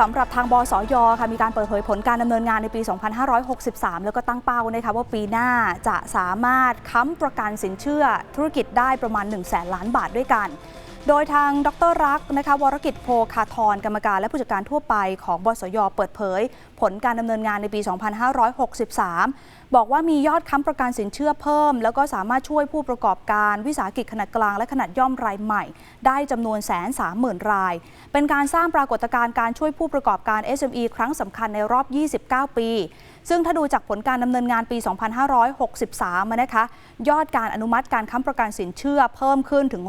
สำหรับทางบสยค่ะมีการเปิดเผยผลการดำเนินงานในปี 2563 แล้วก็ตั้งเป้านะคะว่าปีหน้าจะสามารถค้ำประกันสินเชื่อธุรกิจได้ประมาณ 1 0 0 0 0แสนล้านบาทด้วยกัน โดยทางดรรักนะคะวรกิจโพคาทรกรรมการและผู้จัดการทั่วไปของบสยเปิดเผย ผลการดำเนินงานในปี 2563 บอกว่ามียอดค้ำประกันสินเชื่อเพิ่ม แล้วก็สามารถช่วยผู้ประกอบการวิสาหกิจขนาดกลางและขนาดย่อมรายใหม่ ได้จำนวนแสนสามหมื่นราย เป็นการสร้างปรากฏการณ์การช่วยผู้ประกอบการ SME ครั้งสำคัญในรอบ 29 ปี ซึ่งถ้าดูจากผลการดำเนินงานปี 2563 นะคะ ยอดการอนุมัติการค้ำประกันสินเชื่อเพิ่มขึ้นถึง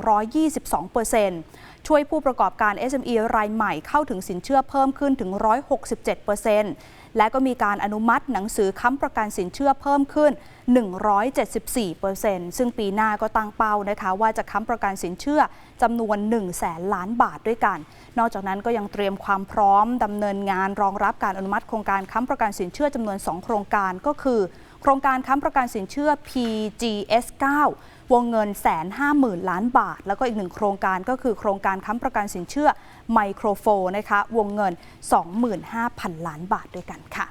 122% ช่วยผู้ประกอบการ SME รายใหม่เข้าถึงสินเชื่อเพิ่มขึ้นถึง 167%และก็มีการอนุมัติหนังสือค้ำประกันสินเชื่อเพิ่มขึ้น 174%ซึ่งปีหน้าก็ตั้งเป้านะคะ ว่าจะค้ำประกันสินเชื่อจำนวน1แสนล้านบาทด้วยกัน นอกจากนั้นก็ยังเตรียมความพร้อมดำเนินงานรองรับการอนุมัติโครงการค้ำประกันสินเชื่อจำนวน 2 โครงการก็คือ โครงการค้ำประกันสินเชื่อ PGS 9 วงเงินแสนห้าหมื่นล้านบาท แล้วก็อีกหนึ่งโครงการก็คือโครงการค้ำประกันสินเชื่อไมโครโฟนนะคะ วงเงิน 25,000 ล้านบาทด้วยกันค่ะ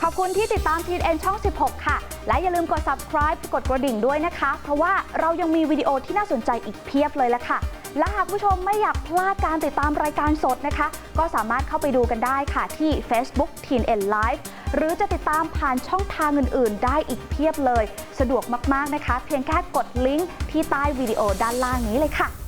ขอบคุณที่ติดตามพีเอ็นช่อง 16 ค่ะ และอย่าลืมกด subscribe กดกระดิ่งด้วยนะคะ เพราะว่าเรายังมีวิดีโอที่น่าสนใจอีกเพียบเลยละค่ะ และหากผู้ชมไม่อยากพลาดการติดตามรายการสดนะคะ ก็สามารถเข้าไปดูกันได้ค่ะที่ Facebook TN Live หรือจะติดตามผ่านช่องทางอื่น ๆ ได้อีกเพียบเลย สะดวกมากๆนะคะ เพียงแค่กดลิงก์ที่ใต้วิดีโอด้านล่างนี้เลยค่ะ